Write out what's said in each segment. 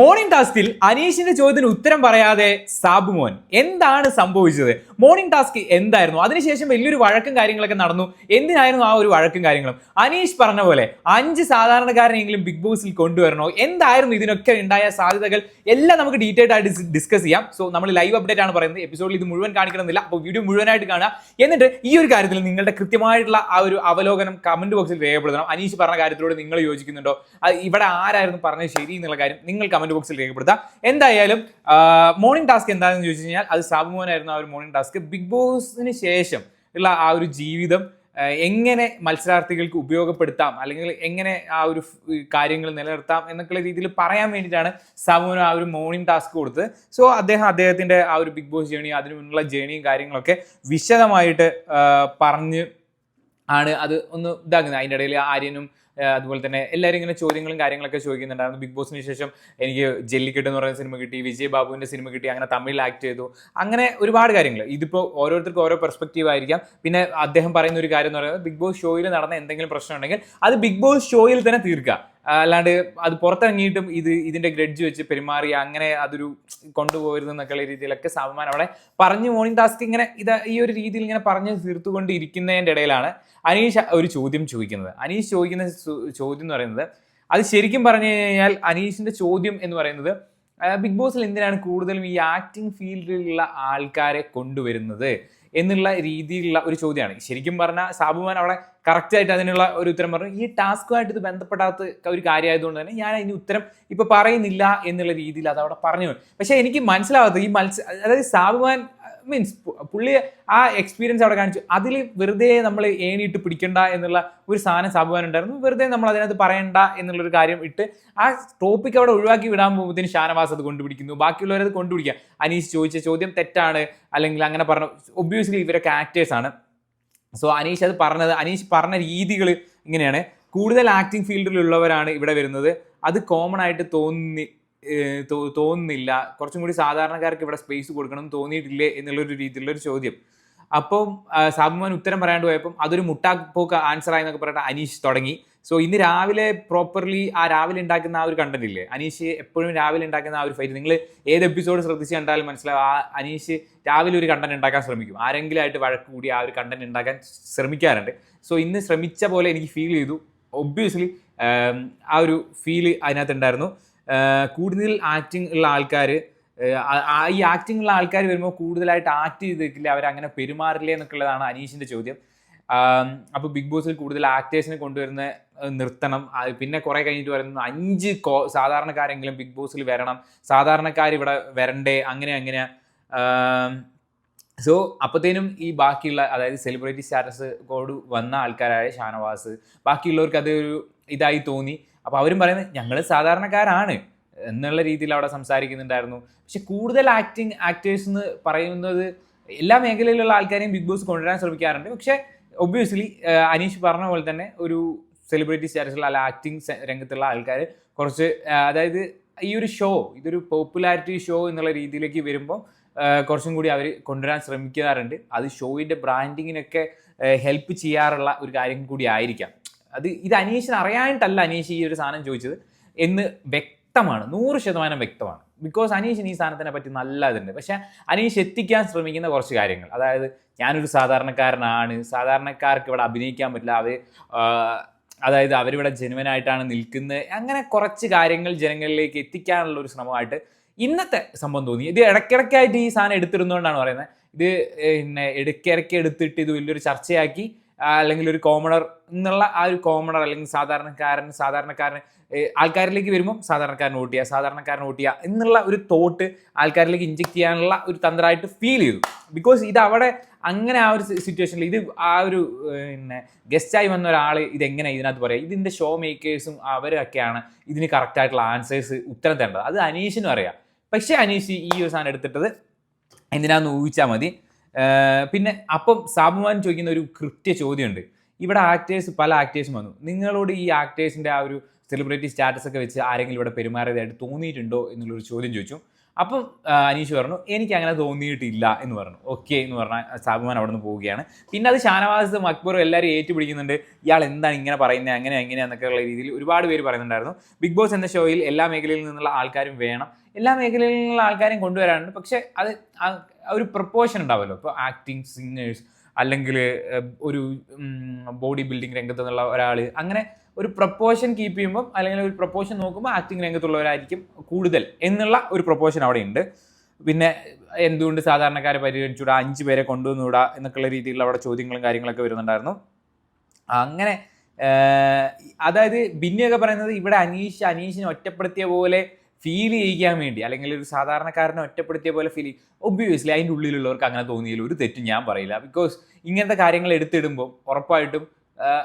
Morning ടാസ്കിൽ അനീഷിന്റെ ചോദ്യത്തിന് ഉത്തരം പറയാതെ സാബു മോൻ. എന്താണ് സംഭവിച്ചത്? മോർണിംഗ് ടാസ്ക് എന്തായിരുന്നു? അതിനുശേഷം വലിയൊരു വഴക്കും കാര്യങ്ങളൊക്കെ നടന്നു. എന്തിനായിരുന്നു ആ ഒരു വഴക്കും കാര്യങ്ങളും? അനീഷ് പറഞ്ഞ പോലെ അഞ്ച് സാധാരണക്കാരനെങ്കിലും ബിഗ് ബോസിൽ കൊണ്ടുവരണോ? എന്തായിരുന്നു ഇതിനൊക്കെ ഉണ്ടായ സാധ്യതകൾ? എല്ലാം നമുക്ക് ഡീറ്റെയിൽഡ് ആയിട്ട് ഡിസ്കസ് ചെയ്യാം. സോ നമ്മൾ ലൈവ് അപ്ഡേറ്റ് ആണ് പറയുന്നത്. എപ്പിസോഡിൽ ഇത് മുഴുവൻ കാണിക്കണമെന്നില്ല. അപ്പോൾ വീഡിയോ മുഴുവനായിട്ട് കാണുക. എന്നിട്ട് ഈ ഒരു കാര്യത്തിൽ നിങ്ങളുടെ കൃത്യമായിട്ടുള്ള ആ ഒരു അവലോകനം കമന്റ് ബോക്സിൽ രേഖപ്പെടുത്തണം. അനീഷ് പറഞ്ഞ കാര്യത്തിലൂടെ നിങ്ങൾ യോജിക്കുന്നുണ്ടോ? ഇവിടെ ആരായിരുന്നു പറഞ്ഞത് ശരി എന്നുള്ള കാര്യം നിങ്ങൾ കമന്റ് ബോക്സിൽ രേഖപ്പെടുത്താം. എന്തായാലും മോർണിംഗ് ടാസ്ക് എന്താണെന്ന് ചോദിച്ചു കഴിഞ്ഞാൽ അത് സാബുമോനായിരുന്നു ആ ഒരു മോർണിംഗ് ടാസ്ക് ബിഗ് ബോസിന് ശേഷം ഉള്ള ആ ഒരു ജീവിതം എങ്ങനെ മത്സരാർത്ഥികൾക്ക് ഉപയോഗപ്പെടുത്താം അല്ലെങ്കിൽ എങ്ങനെ ആ ഒരു കാര്യങ്ങൾ നിലനിർത്താം എന്നൊക്കെയുള്ള രീതിയിൽ പറയാൻ വേണ്ടിയിട്ടാണ് സാബുവിന് ആ ഒരു മോർണിംഗ് ടാസ്ക് കൊടുത്തത്. സോ അദ്ദേഹം അദ്ദേഹത്തിന്റെ ആ ഒരു ബിഗ് ബോസ് ജേണി അതിനു മുന്നുള്ള ജേണിയും കാര്യങ്ങളൊക്കെ വിശദമായിട്ട് പറഞ്ഞ് ആണ് അത് ഒന്ന് ഇതാക്കുന്നത്. അതിന്റെ ഇടയിൽ ആര്യനും അതുപോലെ തന്നെ എല്ലാവരും ഇങ്ങനെ ചോദ്യങ്ങളും കാര്യങ്ങളൊക്കെ ചോദിക്കുന്നുണ്ടായിരുന്നു. ബിഗ് ബോസിന് ശേഷം എനിക്ക് ജെല്ലിക്കെട്ട് എന്ന് പറയുന്ന സിനിമ കിട്ടി വിജയ് ബാബുവിന്റെ സിനിമ കിട്ടി അങ്ങനെ തമിഴിൽ ആക്ട് ചെയ്തു. അങ്ങനെ ഒരുപാട് കാര്യങ്ങൾ. ഇതിപ്പോൾ ഓരോരുത്തർക്കും ഓരോ പെർസ്പെക്റ്റീവ് ആയിരിക്കാം. പിന്നെ അദ്ദേഹം പറയുന്ന ഒരു കാര്യം എന്ന് പറയുന്നത് ബിഗ് ബോസ് ഷോയിൽ നടന്ന എന്തെങ്കിലും പ്രശ്നം ഉണ്ടെങ്കിൽ അത് ബിഗ് ബോസ് ഷോയിൽ തന്നെ തീർക്കുക. അല്ലാണ്ട് അത് പുറത്തിറങ്ങിയിട്ടും ഇത് ഇതിന്റെ ഗ്രഡ്ജ് വെച്ച് പെരുമാറി അങ്ങനെ അതൊരു കൊണ്ടുപോകരുത് എന്നൊക്കെയുള്ള രീതിയിലൊക്കെ സാബുമാൻ അവിടെ പറഞ്ഞു മോർണിംഗ് ടാസ്ക് ഇങ്ങനെ ഇത് ഈ ഒരു രീതിയിൽ ഇങ്ങനെ പറഞ്ഞ് തീർത്തുകൊണ്ടിരിക്കുന്നതിന്റെ ഇടയിലാണ് അനീഷ് ഒരു ചോദ്യം ചോദിക്കുന്നത്. അനീഷ് ചോദിക്കുന്ന ചോദ്യം എന്ന് പറയുന്നത് അത് ശരിക്കും പറഞ്ഞു കഴിഞ്ഞാൽ അനീഷിന്റെ ചോദ്യം എന്ന് പറയുന്നത് ബിഗ് ബോസിൽ എന്തിനാണ് കൂടുതലും ഈ ആക്ടിങ് ഫീൽഡിലുള്ള ആൾക്കാരെ കൊണ്ടുവരുന്നത് എന്നുള്ള രീതിയിലുള്ള ഒരു ചോദ്യമാണ്. ശരിക്കും പറഞ്ഞാൽ സാബുമാൻ അവിടെ കറക്റ്റ് ആയിട്ട് അതിനുള്ള ഒരു ഉത്തരം പറഞ്ഞു. ഈ ടാസ്കുമായിട്ട് ഇത് ബന്ധപ്പെടാത്ത ഒരു കാര്യമായതുകൊണ്ട് തന്നെ ഞാൻ അതിന് ഉത്തരം ഇപ്പൊ പറയുന്നില്ല എന്നുള്ള രീതിയിൽ അത് അവിടെ പറഞ്ഞു. പക്ഷെ എനിക്ക് മനസ്സിലാവാത്തത് ഈ മത്സ അതായത് സാബുമാൻ മീൻസ് പുള്ളി ആ എക്സ്പീരിയൻസ് അവിടെ കാണിച്ചു. അതിൽ വെറുതെ നമ്മൾ ഏണിയിട്ട് പിടിക്കണ്ട എന്നുള്ള ഒരു സാധനം സാബുവാൻ ഉണ്ടായിരുന്നു വെറുതെ നമ്മൾ അതിനകത്ത് പറയണ്ട എന്നുള്ളൊരു കാര്യം ഇട്ട് ആ ടോപ്പിക് അവിടെ ഒഴിവാക്കി വിടാൻ പോകുമ്പോഴത്തേന് ഷാനവാസ് അത് കൊണ്ടുപിടിക്കുന്നു. ബാക്കിയുള്ളവരത് കൊണ്ടുപിടിക്കുക അനീഷ് ചോദിച്ച ചോദ്യം തെറ്റാണ് അല്ലെങ്കിൽ അങ്ങനെ പറഞ്ഞു. ഒബ്വിയസ്ലി ഇവരൊക്കെ ആണ്. സോ അനീഷ് അത് പറഞ്ഞത് അനീഷ് പറഞ്ഞ രീതികൾ ഇങ്ങനെയാണ്. കൂടുതൽ ആക്ടിങ് ഫീൽഡിലുള്ളവരാണ് ഇവിടെ വരുന്നത്. അത് കോമൺ ആയിട്ട് തോന്നി തോന്നുന്നില്ല. കുറച്ചും കൂടി സാധാരണക്കാർക്ക് ഇവിടെ സ്പേസ് കൊടുക്കണം തോന്നിയിട്ടില്ലേ എന്നുള്ളൊരു രീതിയിലുള്ളൊരു ചോദ്യം. അപ്പം സാബുമാൻ ഉത്തരം പറയാണ്ട് പോയപ്പം അതൊരു മുട്ടാപ്പോക്ക് ആൻസർ ആയെന്നൊക്കെ പറഞ്ഞിട്ട് അനീഷ് തുടങ്ങി. സോ ഇന്ന് രാവിലെ പ്രോപ്പർലി ആ രാവിലെ ഉണ്ടാക്കുന്ന ആ ഒരു കണ്ടന്റ് ഇല്ലേ? അനീഷ് എപ്പോഴും രാവിലെ ഉണ്ടാക്കുന്ന ആ ഒരു ഫൈറ്റ് നിങ്ങൾ ഏത് എപ്പിസോഡ് ശ്രദ്ധിച്ച് കണ്ടാലും മനസ്സിലാവും. ആ അനീഷ് രാവിലെ ഒരു കണ്ടന്റ് ഉണ്ടാക്കാൻ ശ്രമിക്കും. ആരെങ്കിലും ആയിട്ട് വഴക്ക് കൂടി ആ ഒരു കണ്ടന്റ് ഉണ്ടാക്കാൻ ശ്രമിക്കാറുണ്ട്. സോ ഇന്ന് ശ്രമിച്ച പോലെ എനിക്ക് ഫീൽ ചെയ്തു. ഒബ്വിയസ്ലി ആ ഒരു ഫീൽ അതിനകത്ത് ഉണ്ടായിരുന്നു. കൂടുതൽ ആക്ടിങ് ഉള്ള ആൾക്കാർ ഈ ആക്ടിങ് ഉള്ള ആൾക്കാർ വരുമ്പോൾ കൂടുതലായിട്ട് ആക്ട് ചെയ്തിട്ടില്ല അവർ അങ്ങനെ പെരുമാറില്ലേ എന്നൊക്കെയുള്ളതാണ് അനീഷിന്റെ ചോദ്യം. അപ്പോൾ ബിഗ് ബോസിൽ കൂടുതൽ ആക്ടേഴ്സിനെ കൊണ്ടുവരുന്ന നിർത്തണം. പിന്നെ കുറേ കഴിഞ്ഞിട്ട് പറയുന്നത് അഞ്ച് കോ സാധാരണക്കാരെങ്കിലും ബിഗ് ബോസിൽ വരണം. സാധാരണക്കാർ ഇവിടെ വരണ്ടേ അങ്ങനെ അങ്ങനെ. സോ അപ്പത്തേനും ഈ ബാക്കിയുള്ള അതായത് സെലിബ്രിറ്റി സ്റ്റാറ്റസ് കോഡ് വന്ന ആൾക്കാരായ ഷാനവാസ്. ബാക്കിയുള്ളവർക്ക് അത് ഒരു ഇതായി തോന്നി. അപ്പോൾ അവരും പറയുന്നത് ഞങ്ങൾ സാധാരണക്കാരാണ് എന്നുള്ള രീതിയിൽ അവിടെ സംസാരിക്കുന്നുണ്ടായിരുന്നു. പക്ഷെ കൂടുതൽ ആക്ടിങ് ആക്ടേഴ്സ് എന്ന് പറയുന്നത് എല്ലാ മേഖലയിലുള്ള ആൾക്കാരെയും ബിഗ് ബോസ് കൊണ്ടുവരാൻ ശ്രമിക്കാറുണ്ട്. പക്ഷെ ഒബ്വിയസ്ലി അനീഷ് പറഞ്ഞ പോലെ തന്നെ ഒരു സെലിബ്രിറ്റി സ്റ്റാറ്റസുള്ള അല്ല ആക്ടിങ് രംഗത്തുള്ള ആൾക്കാർ കുറച്ച് അതായത് ഈ ഒരു ഷോ ഇതൊരു പോപ്പുലാരിറ്റി ഷോ എന്നുള്ള രീതിയിലേക്ക് വരുമ്പോൾ കുറച്ചും കൂടി അവർ കൊണ്ടുവരാൻ ശ്രമിക്കാറുണ്ട്. അത് ഷോയിന്റെ ബ്രാൻഡിങ്ങിനൊക്കെ ഹെൽപ്പ് ചെയ്യാറുള്ള ഒരു കാര്യം കൂടി ആയിരിക്കാം. അത് ഇത് അനീഷിന് അറിയാനായിട്ടല്ല അനീഷ് ഈ ഒരു സാധനം ചോദിച്ചത് എന്ന് വ്യക്തമാണ്. നൂറ് ശതമാനം വ്യക്തമാണ്. ബിക്കോസ് അനീഷിന് ഈ സാധനത്തിനെ പറ്റി നല്ല ഇതുണ്ട്. പക്ഷെ അനീഷ് എത്തിക്കാൻ ശ്രമിക്കുന്ന കുറച്ച് കാര്യങ്ങൾ. അതായത് ഞാനൊരു സാധാരണക്കാരനാണ്. സാധാരണക്കാർക്ക് ഇവിടെ അഭിനയിക്കാൻ പറ്റില്ല. അവർ അതായത് അവരിവിടെ ജനുവനായിട്ടാണ് നിൽക്കുന്നത് അങ്ങനെ കുറച്ച് കാര്യങ്ങൾ ജനങ്ങളിലേക്ക് എത്തിക്കാനുള്ള ഒരു ശ്രമമായിട്ട് ഇന്നത്തെ സംഭവം തോന്നി. ഇത് ഇടയ്ക്കിടയ്ക്കായിട്ട് ഈ സാധനം എടുത്തിരുന്നുകൊണ്ടാണ് പറയുന്നത്. ഇത് പിന്നെ ഇടയ്ക്കിടയ്ക്ക് എടുത്തിട്ട് ഇത് വലിയൊരു ചർച്ചയാക്കി അല്ലെങ്കിൽ ഒരു കോമണർ എന്നുള്ള ആ ഒരു കോമണർ അല്ലെങ്കിൽ സാധാരണക്കാരൻ സാധാരണക്കാരൻ ആൾക്കാരിലേക്ക് വരുമ്പോൾ സാധാരണക്കാരൻ വോട്ട് ചെയ്യുക സാധാരണക്കാരൻ വോട്ട് ചെയ്യുക എന്നുള്ള ഒരു തോട്ട് ആൾക്കാരിലേക്ക് ഇഞ്ചെക്ട് ചെയ്യാനുള്ള ഒരു തന്ത്രമായിട്ട് ഫീൽ ചെയ്തു. ബിക്കോസ് ഇത് അവിടെ അങ്ങനെ ആ ഒരു സിറ്റുവേഷനിൽ ഇത് ആ ഒരു പിന്നെ ഗസ്റ്റായി വന്ന ഒരാൾ ഇതെങ്ങനെ ഇതിനകത്ത് പറയാം? ഇതിന്റെ ഷോ മേക്കേഴ്സും അവരൊക്കെയാണ് ഇതിന് കറക്റ്റായിട്ടുള്ള ആൻസേഴ്സ് ഉത്തരം തരേണ്ടത്. അത് അനീഷിനും അറിയാം പക്ഷേ അനീഷ് ഈ ഒരു സാധനം എടുത്തിട്ടത് എന്തിനാന്ന് ഊഹിച്ചാൽ മതി. പിന്നെ അപ്പം സാബുമാൻ ചോദിക്കുന്ന ഒരു കൃത്യ ചോദ്യമുണ്ട്. ഇവിടെ ആക്ടേഴ്സ് പല ആക്ടേഴ്സും വന്നു. നിങ്ങളോട് ഈ ആക്ടേഴ്സിന്റെ ആ ഒരു സെലിബ്രിറ്റി സ്റ്റാറ്റസ് ഒക്കെ വെച്ച് ആരെങ്കിലും ഇവിടെ പെരുമാറിയതായിട്ട് തോന്നിയിട്ടുണ്ടോ എന്നുള്ളൊരു ചോദ്യം ചോദിച്ചു. അപ്പം അനീഷ് പറഞ്ഞു എനിക്ക് അങ്ങനെ തോന്നിയിട്ടില്ല എന്ന് പറഞ്ഞു. ഓക്കെ എന്ന് പറഞ്ഞാൽ സാബുമാൻ അവിടെ നിന്ന് പോവുകയാണ്. പിന്നെ അത് ഷാനവാസും അക്ബറും എല്ലാവരും ഏറ്റുപിടിക്കുന്നുണ്ട്. ഇയാൾ എന്താണ് ഇങ്ങനെ പറയുന്നത് അങ്ങനെ എങ്ങനെയാന്നൊക്കെയുള്ള രീതിയിൽ ഒരുപാട് പേര് പറയുന്നുണ്ടായിരുന്നു. ബിഗ് ബോസ് എന്ന ഷോയിൽ എല്ലാ മേഖലയിൽ നിന്നുള്ള ആൾക്കാരും വേണം. എല്ലാ മേഖലയിൽ നിന്നുള്ള ആൾക്കാരും കൊണ്ടുവരാനുണ്ട് പക്ഷേ അത് ഒരു പ്രപ്പോഷൻ ഉണ്ടാവുമല്ലോ ഇപ്പോൾ ആക്ടിങ് സിംഗേഴ്സ് അല്ലെങ്കിൽ ഒരു ബോഡി ബിൽഡിംഗ് രംഗത്ത് നിന്നുള്ള ഒരാൾ അങ്ങനെ ഒരു പ്രപ്പോർഷൻ കീപ്പ് ചെയ്യുമ്പോൾ അല്ലെങ്കിൽ ഒരു പ്രപ്പോർഷൻ നോക്കുമ്പോൾ ആക്ടിങ് രംഗത്തുള്ളവരായിരിക്കും കൂടുതൽ എന്നുള്ള ഒരു പ്രപ്പോർഷൻ അവിടെ ഉണ്ട് പിന്നെ എന്തുകൊണ്ട് സാധാരണക്കാരെ പരിഗണിച്ചുകൂടാ? അഞ്ച് പേരെ കൊണ്ടുവന്നുകൂടാ? എന്നൊക്കെയുള്ള രീതിയിലുള്ള അവിടെ ചോദ്യങ്ങളും കാര്യങ്ങളൊക്കെ വരുന്നുണ്ടായിരുന്നു. അങ്ങനെ അതായത് ബിന്നിയൊക്കെ പറയുന്നത് ഇവിടെ അനീഷ് അനീഷിനെ ഒറ്റപ്പെടുത്തിയ പോലെ ഫീൽ ചെയ്യിക്കാൻ വേണ്ടി അല്ലെങ്കിൽ ഒരു സാധാരണക്കാരനെ ഒറ്റപ്പെടുത്തിയ പോലെ ഫീൽ ഒബ്വിയസ്ലി അതിന്റെ ഉള്ളിലുള്ളവർക്ക് അങ്ങനെ തോന്നിയില്ല ഒരു തെറ്റും ഞാൻ പറയില്ല. ബിക്കോസ് ഇങ്ങനത്തെ കാര്യങ്ങൾ എടുത്തിടുമ്പോൾ ഉറപ്പായിട്ടും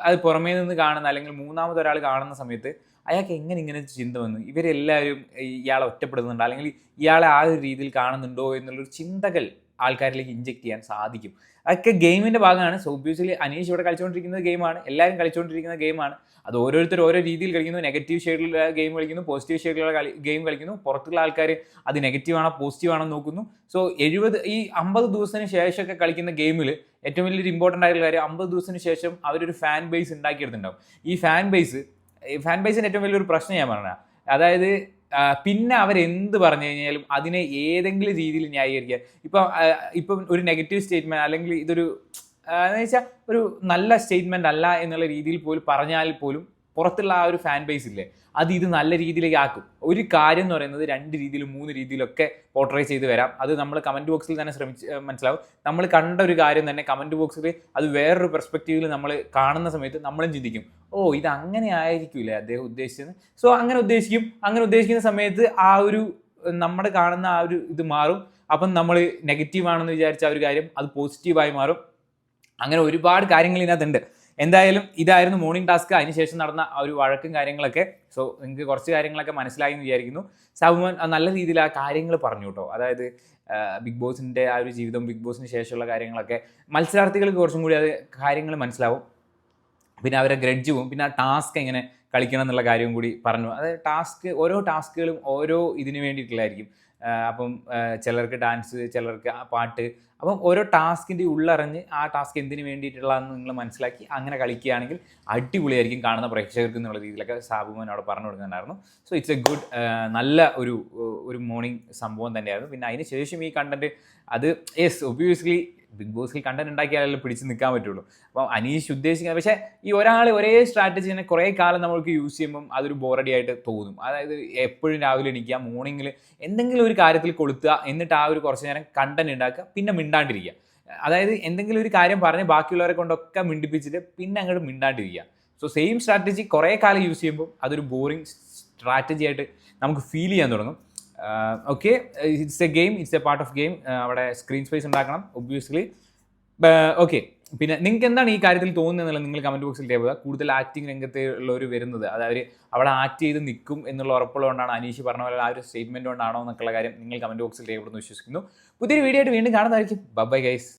അത് പുറമേ നിന്ന് കാണുന്ന അല്ലെങ്കിൽ മൂന്നാമത് ഒരാൾ കാണുന്ന സമയത്ത് അയാൾക്ക് എങ്ങനെ ഇങ്ങനെ ചിന്ത വന്നു? ഇവരെല്ലാവരും ഇയാളെ ഒറ്റപ്പെടുന്നുണ്ടോ അല്ലെങ്കിൽ ഇയാളെ ആ ഒരു രീതിയിൽ കാണുന്നുണ്ടോ? എന്നുള്ളൊരു ചിന്തകൾ ആൾക്കാരിലേക്ക് ഇഞ്ചെക്ട് ചെയ്യാൻ സാധിക്കും. അതൊക്കെ ഗെയിമിന്റെ ഭാഗമാണ്. സോ ഒബ്വിയസ്ലി അനീഷ് ഇവിടെ കളിച്ചുകൊണ്ടിരിക്കുന്ന ഗെയിമാണ് എല്ലാവരും കളിച്ചുകൊണ്ടിരിക്കുന്ന ഗെയിമാണ് അത് ഓരോരുത്തർ ഓരോ രീതിയിൽ കളിക്കുന്നു. നെഗറ്റീവ് ഷെയ്ഡിലുള്ള ഗെയിം കളിക്കുന്നു. പോസിറ്റീവ് ഷെയ്ഡിലുള്ള കളി ഗെയിം കളിക്കുന്നു. പുറത്തുള്ള ആൾക്കാർ അത് നെഗറ്റീവ് ആണോ പോസിറ്റീവ് ആണോ നോക്കുന്നു. സോ എഴുപത് ഈ അമ്പത് ദിവസത്തിന് ശേഷമൊക്കെ കളിക്കുന്ന ഗെയിമിൽ ഏറ്റവും വലിയൊരു ഇമ്പോർട്ടന്റ് ആയിട്ടുള്ള കാര്യം അമ്പത് ദിവസത്തിന് ശേഷം അവരൊരു ഫാൻ ബേസ് ഉണ്ടാക്കിയെടുത്തിട്ടുണ്ടാവും. ഈ ഫാൻ ബേസ് ഫാൻ ബേസിന്റെ ഏറ്റവും വലിയൊരു പ്രശ്നം ഞാൻ പറഞ്ഞ അതായത് പിന്നെ അവരെന്ത് പറഞ്ഞു കഴിഞ്ഞാലും അതിനെ ഏതെങ്കിലും രീതിയിൽ ന്യായീകരിക്കുക. ഇപ്പം ഇപ്പൊ ഒരു നെഗറ്റീവ് സ്റ്റേറ്റ്മെന്റ് അല്ലെങ്കിൽ ഇതൊരു എന്ന് വെച്ചാൽ ഒരു നല്ല സ്റ്റേറ്റ്മെന്റ് അല്ല എന്നുള്ള രീതിയിൽ പോലും പറഞ്ഞാൽ പോലും പുറത്തുള്ള ആ ഒരു ഫാൻ ബേസ് ഇല്ലേ അത് ഇത് നല്ല രീതിയിലേക്ക് ആക്കും. ഒരു കാര്യം എന്ന് പറയുന്നത് രണ്ട് രീതിയിലും മൂന്ന് രീതിയിലൊക്കെ പോർട്രേ ചെയ്ത് വരാം. അത് നമ്മൾ കമന്റ് ബോക്സിൽ തന്നെ ശ്രമിച്ച് മനസ്സിലാവും. നമ്മൾ കണ്ട ഒരു കാര്യം തന്നെ കമന്റ് ബോക്സിൽ അത് വേറൊരു പെർസ്പെക്റ്റീവിൽ നമ്മൾ കാണുന്ന സമയത്ത് നമ്മളും ചിന്തിക്കും. ഓ ഇത് അങ്ങനെ ആയിരിക്കില്ലേ അദ്ദേഹം ഉദ്ദേശിച്ചത്? സോ അങ്ങനെ ഉദ്ദേശിക്കും. അങ്ങനെ ഉദ്ദേശിക്കുന്ന സമയത്ത് ആ ഒരു നമ്മുടെ കാണുന്ന ആ ഒരു ഇത് മാറും. അപ്പം നമ്മൾ നെഗറ്റീവ് ആണെന്ന് വിചാരിച്ച ആ ഒരു കാര്യം അത് പോസിറ്റീവായി മാറും. അങ്ങനെ ഒരുപാട് കാര്യങ്ങൾ ഇതിനകത്തുണ്ട്. എന്തായാലും ഇതായിരുന്നു മോർണിംഗ് ടാസ്ക് അതിനുശേഷം നടന്ന ആ ഒരു വഴക്കും കാര്യങ്ങളൊക്കെ. സോ നിങ്ങൾക്ക് കുറച്ച് കാര്യങ്ങളൊക്കെ മനസ്സിലായി എന്ന് വിചാരിക്കുന്നു. സാബുമോൻ നല്ല രീതിയിൽ ആ കാര്യങ്ങൾ പറഞ്ഞു കേട്ടോ. അതായത് ബിഗ് ബോസിന്റെ ആ ഒരു ജീവിതം ബിഗ് ബോസിന് ശേഷമുള്ള കാര്യങ്ങളൊക്കെ. മത്സരാർത്ഥികൾക്ക് കുറച്ചും കൂടി അത് കാര്യങ്ങൾ മനസ്സിലാവും. പിന്നെ അവരെ ഗ്രഡ്ജ് പോവും പിന്നെ ആ ടാസ്ക് എങ്ങനെ കളിക്കണം എന്നുള്ള കാര്യവും കൂടി പറഞ്ഞു. അതായത് ടാസ്ക് ഓരോ ടാസ്കുകളും ഓരോ ഇതിനു വേണ്ടിയിട്ടുള്ളതായിരിക്കും. അപ്പം ചിലർക്ക് ഡാൻസ് ചിലർക്ക് പാട്ട്. അപ്പം ഓരോ ടാസ്കിന്റെ ഉള്ളറിഞ്ഞ് ആ ടാസ്ക് എന്തിനു വേണ്ടിയിട്ടുള്ളതെന്ന് നിങ്ങൾ മനസ്സിലാക്കി അങ്ങനെ കളിക്കുകയാണെങ്കിൽ അടിപൊളിയായിരിക്കും കാണുന്ന പ്രേക്ഷകർക്ക് എന്നുള്ള രീതിയിലൊക്കെ സാബുമോൻ അവിടെ പറഞ്ഞു കൊടുക്കുന്നുണ്ടായിരുന്നു സോ ഇറ്റ്സ് എ ഗുഡ് നല്ല ഒരു ഒരു മോർണിംഗ് സംഭവം തന്നെയായിരുന്നു. പിന്നെ അതിന് ശേഷം ഈ കണ്ടന്റ് അത് യെസ് ഒബ്വിയസ്ലി ബിഗ് ബോസിൽ കണ്ടന്റ് ഉണ്ടാക്കിയാലല്ലേ പിടിച്ച് നിൽക്കാൻ പറ്റുള്ളൂ. അപ്പം അനീഷ് ഉദ്ദേശിക്കുന്നത് പക്ഷേ ഈ ഒരാൾ ഒരേ സ്ട്രാറ്റജി തന്നെ കുറേ കാലം നമ്മൾക്ക് യൂസ് ചെയ്യുമ്പം അതൊരു ബോറടി ആയിട്ട് തോന്നും. അതായത് എപ്പോഴും രാവിലെ എണീക്കുക മോർണിംഗിൽ എന്തെങ്കിലും ഒരു കാര്യത്തിൽ കൊളുത്തുക എന്നിട്ട് ആ ഒരു കുറച്ച് നേരം കണ്ടന്റ് ഉണ്ടാക്കുക പിന്നെ മിണ്ടാണ്ടിരിക്കുക. അതായത് എന്തെങ്കിലും ഒരു കാര്യം പറഞ്ഞ് ബാക്കിയുള്ളവരെ കൊണ്ടൊക്കെ മിണ്ടിപ്പിച്ചിട്ട് പിന്നെ അങ്ങോട്ട് മിണ്ടാണ്ടിരിക്കുക. സോ സെയിം സ്ട്രാറ്റജി കുറേ കാലം യൂസ് ചെയ്യുമ്പോൾ അതൊരു ബോറിംഗ് സ്ട്രാറ്റജി ആയിട്ട് നമുക്ക് ഫീൽ ചെയ്യാൻ തുടങ്ങും. Okay it's a game it's a part of game അവിടെ സ്ക്രീൻ സ്പേസ് ഉണ്ടാക്കണം ഒബ്വിയസ്ലി ഓക്കെ പിന്നെ നിങ്ങൾക്ക് എന്താണ് ഈ കാര്യത്തിൽ തോന്നുന്നത് നിങ്ങൾ കമന്റ് ബോക്സിൽ രേഖ കൂടുതൽ ആക്ടിങ് രംഗത്ത് ഉള്ളവർ വരുന്നത് അതായത് അവിടെ ആക്ട് ചെയ്ത് നിൽക്കും എന്നുള്ള ഉറപ്പുള്ളതുകൊണ്ടാണ് അനീഷ് പറഞ്ഞ പോലെ ആ ഒരു സ്റ്റേറ്റ്മെന്റ് കൊണ്ടാണോ എന്നൊക്കെയുള്ള കാര്യം നിങ്ങൾ കമന്റ് ബോക്സിൽ രേഖപ്പെടുന്നു വിശ്വസിക്കുന്നു. പുതിയൊരു വീഡിയോ ആയിട്ട് വീണ്ടും കാണുന്നതായിരിക്കും. Bye guys